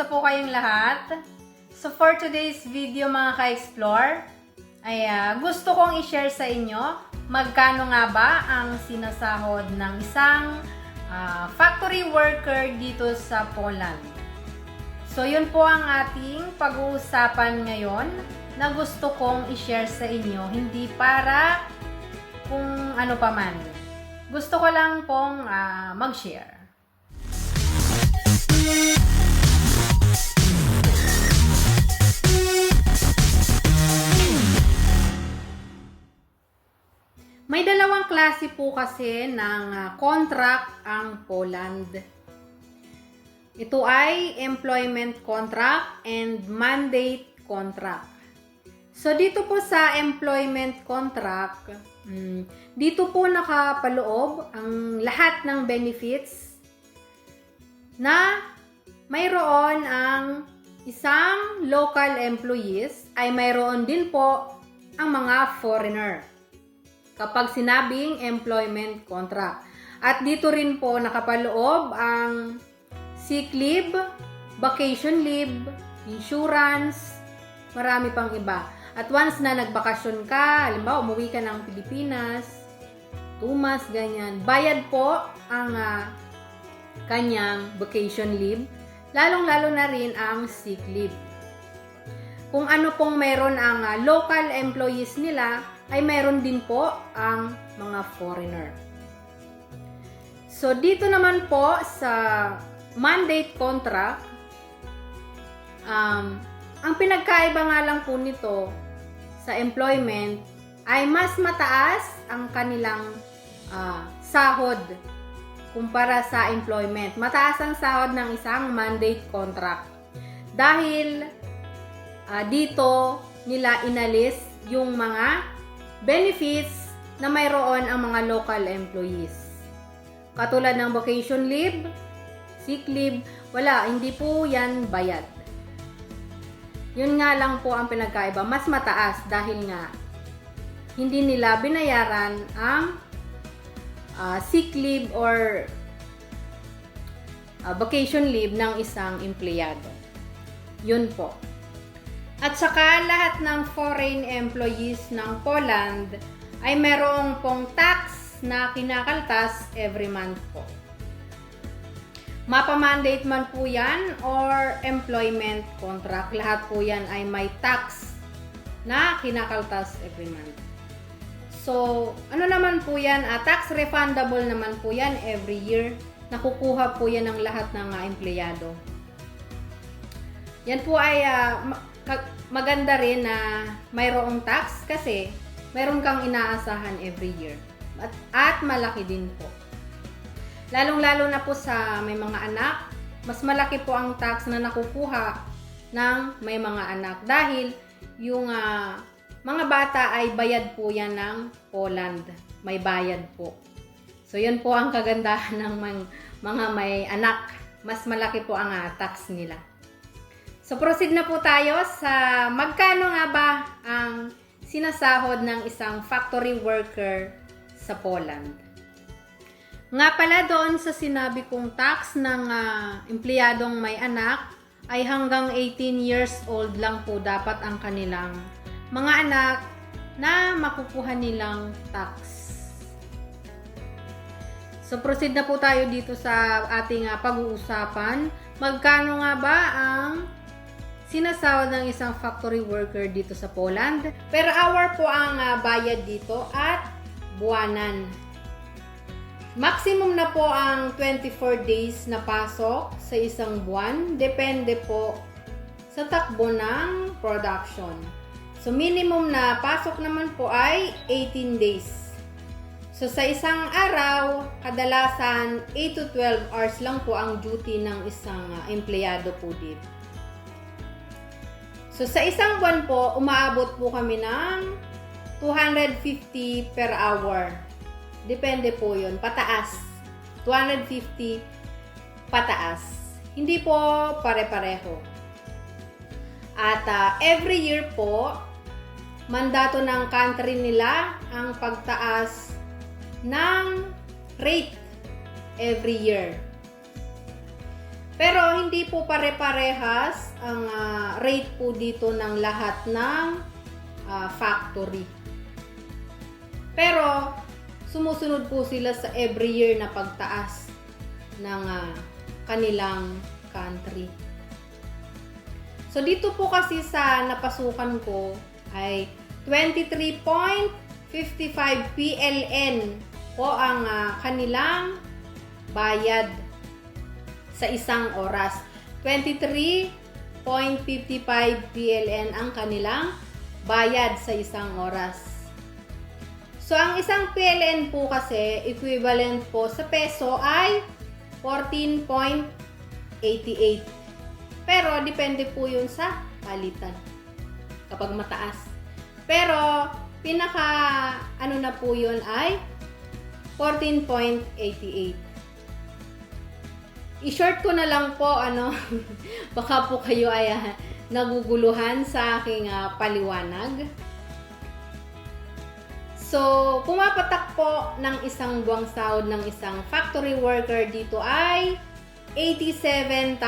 Kamusta po kayong lahat? So for today's video mga ka-explore, ay ah, gusto kong i-share sa inyo magkano nga ba ang sinasahod ng isang ah, factory worker dito sa Poland. So yun po ang ating pag-uusapan ngayon na gusto kong i-share sa inyo, hindi para kung ano pa man. Gusto ko lang pong ah, mag-share. May dalawang klase po kasi ng ah, contract ang Poland. Ito ay employment contract and mandate contract. So dito po sa employment contract, mm, dito po nakapaloob ang lahat ng benefits na mayroon ang isang local employees ay mayroon din po ang mga foreigner kapag sinabing employment contract. At dito rin po nakapaloob ang sick leave, vacation leave, insurance, marami pang iba. At once na nagbakasyon ka, halimbawa umuwi ka ng Pilipinas, tumas, ganyan, bayad po ang ah, kanyang vacation leave, lalong-lalo na rin ang sick leave. Kung ano pong meron ang ah, local employees nila, ay meron din po ang mga foreigner. So, dito naman po sa mandate contract, um, ang pinagkaiba nga lang po nito sa employment ay mas mataas ang kanilang ah, sahod kumpara sa employment. Mataas ang sahod ng isang mandate contract. Dahil ah, dito nila inalis yung mga benefits na mayroon ang mga local employees. Katulad ng vacation leave, sick leave, wala, hindi po yan bayad. Yun nga lang po ang pinagkaiba, mas mataas dahil nga hindi nila binayaran ang ah, sick leave or ah, vacation leave ng isang empleyado. Yun po. At saka lahat ng foreign employees ng Poland ay merong pong tax na kinakaltas every month po. Mapa-mandate man po yan or employment contract. Lahat po yan ay may tax na kinakaltas every month. So, ano naman po yan? Ah, tax refundable naman po yan every year. Nakukuha po yan ng lahat ng ah, empleyado. Yan po ay ka- maganda rin na mayroong tax kasi mayroon kang inaasahan every year. At, at malaki din po. Lalong-lalo na po sa may mga anak, mas malaki po ang tax na nakukuha ng may mga anak dahil yung ah, mga bata ay bayad po yan ng Poland. May bayad po. So, yun po ang kagandahan ng mga, may anak. Mas malaki po ang ah, tax nila. So, proceed na po tayo sa magkano nga ba ang sinasahod ng isang factory worker sa Poland. Nga pala doon sa sinabi kong tax ng ah, empleyadong may anak ay hanggang 18 years old lang po dapat ang kanilang mga anak na makukuha nilang tax. So proceed na po tayo dito sa ating ah, pag-uusapan. Magkano nga ba ang sinasahod ng isang factory worker dito sa Poland? Per hour po ang ah, bayad dito at buwanan. Maximum na po ang 24 days na pasok sa isang buwan. Depende po sa takbo ng production. So minimum na pasok naman po ay 18 days. So sa isang araw, kadalasan 8 to 12 hours lang po ang duty ng isang ah, empleyado po dito. So sa isang buwan po, umaabot po kami ng 250 per hour. Depende po yun. Pataas. 250 pataas. Hindi po pare-pareho. At ah, every year po, mandato ng country nila ang pagtaas ng rate every year. Pero hindi po pare-parehas ang ah, rate po dito ng lahat ng ah, factory. Pero sumusunod po sila sa every year na pagtaas ng ah, kanilang country. So dito po kasi sa napasukan ko ay 23.55 PLN po ang ah, kanilang bayad sa isang oras. 23.55 PLN ang kanilang bayad sa isang oras. So, ang isang PLN po kasi, equivalent po sa peso ay 14.88. Pero, depende po yun sa palitan. Kapag mataas. Pero, pinaka, ano na po yun ay 14.88. I-short ko na lang po, ano, baka po kayo ay ah, naguguluhan sa aking ah, paliwanag. So, pumapatak po ng isang buwang sahod ng isang factory worker dito ay 87,000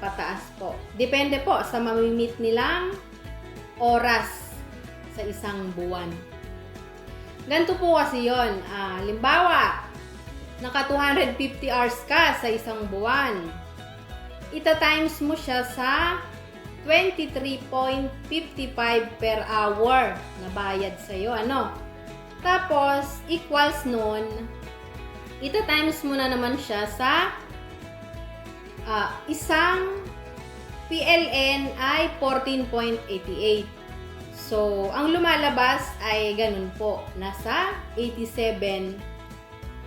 pataas po. Depende po sa mamimit nilang oras sa isang buwan. Ganito po kasi yon. Ah, limbawa, naka 250 hours ka sa isang buwan. Ita times mo siya sa 23.55 per hour na bayad sa iyo, ano? Tapos equals nun, ita times mo na naman siya sa ah, isang PLN ay 14.88. So, ang lumalabas ay ganun po, nasa 87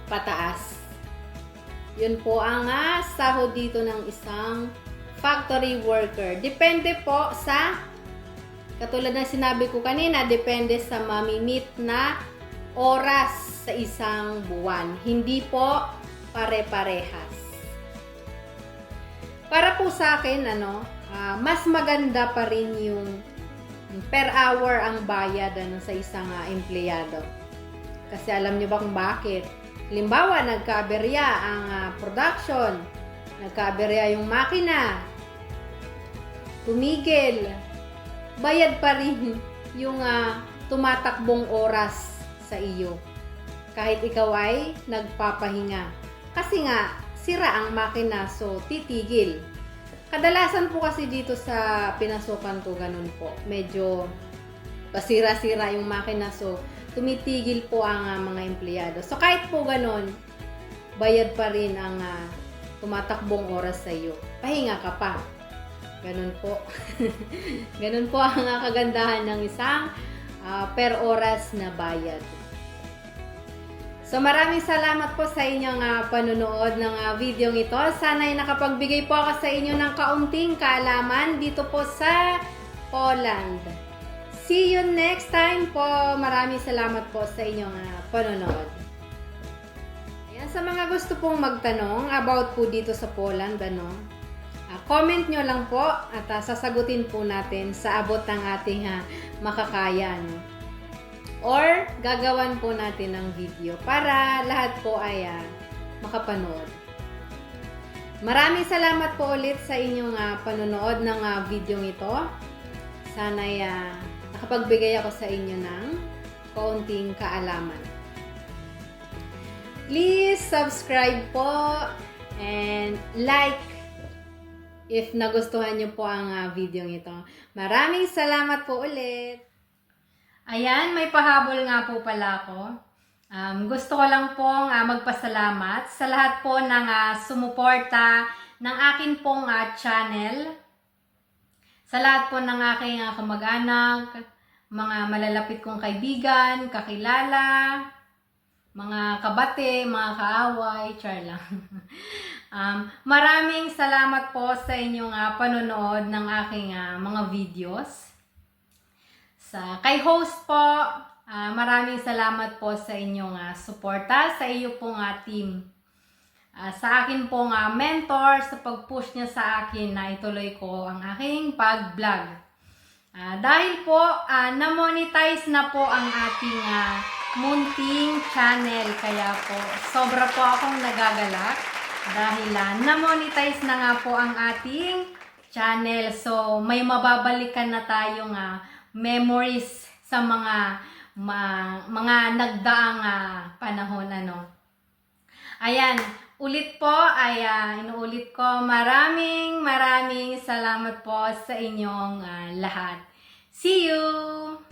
pataas. Yun po ang ah, sahod dito ng isang factory worker. Depende po sa, katulad ng sinabi ko kanina, depende sa mamimit na oras sa isang buwan. Hindi po pare-parehas. Para po sa akin, ano, ah, mas maganda pa rin yung per hour ang bayad ano, sa isang ah, empleyado. Kasi alam niyo ba kung bakit? Halimbawa, nagkaaberya ang ah, production, nagkaaberya yung makina, tumigil, bayad pa rin yung ah, tumatakbong oras sa iyo. Kahit ikaw ay nagpapahinga. Kasi nga, sira ang makina, so titigil. Kadalasan po kasi dito sa pinasukan ko ganun po. Medyo pasira-sira yung makina, so tumitigil po ang ah, mga empleyado. So kahit po ganun, bayad pa rin ang ah, tumatakbong oras sa iyo. Pahinga ka pa. Ganun po. ganun po ang ah, kagandahan ng isang ah, per oras na bayad. So maraming salamat po sa inyong uh, panunood ng uh, video ito. Sana ay nakapagbigay po ako sa inyo ng kaunting kaalaman dito po sa Poland. See you next time po. Maraming salamat po sa inyong uh, panunood. Ayan, sa mga gusto pong magtanong about po dito sa Poland, ano, uh, comment nyo lang po at uh, sasagutin po natin sa abot ng ating uh, makakaya. No? or gagawan po natin ng video para lahat po ay uh, makapanood. Maraming salamat po ulit sa inyong uh, panonood ng uh, video ito. Sana uh, nakapagbigay ako sa inyo ng kaunting kaalaman. Please subscribe po and like if nagustuhan niyo po ang uh, video ito. Maraming salamat po ulit! Ayan, may pahabol nga po pala ako. Um, gusto ko lang pong uh, magpasalamat sa lahat po ng uh, sumuporta ng akin pong uh, channel. Sa lahat po ng aking kamag-anak, mga malalapit kong kaibigan, kakilala, mga kabate, mga kaaway, char lang. um, maraming salamat po sa inyong uh, panonood ng aking uh, mga videos. Sa kay host po, uh, maraming salamat po sa inyong uh, suporta sa iyo pong uh, team. Uh, sa akin pong uh, mentor sa pag-push niya sa akin na ituloy ko ang aking pag-vlog. Uh, dahil po uh, na-monetize na po ang ating uh, munting channel kaya po sobra po akong nagagalak Dahil ah, na-monetize na nga po ang ating channel. So, may mababalikan na tayong ah, memories sa mga ma- mga nagdaang ah, panahon ano. Ayan, ulit po ay ah, inuulit ko maraming maraming salamat po sa inyong ah, lahat. See you!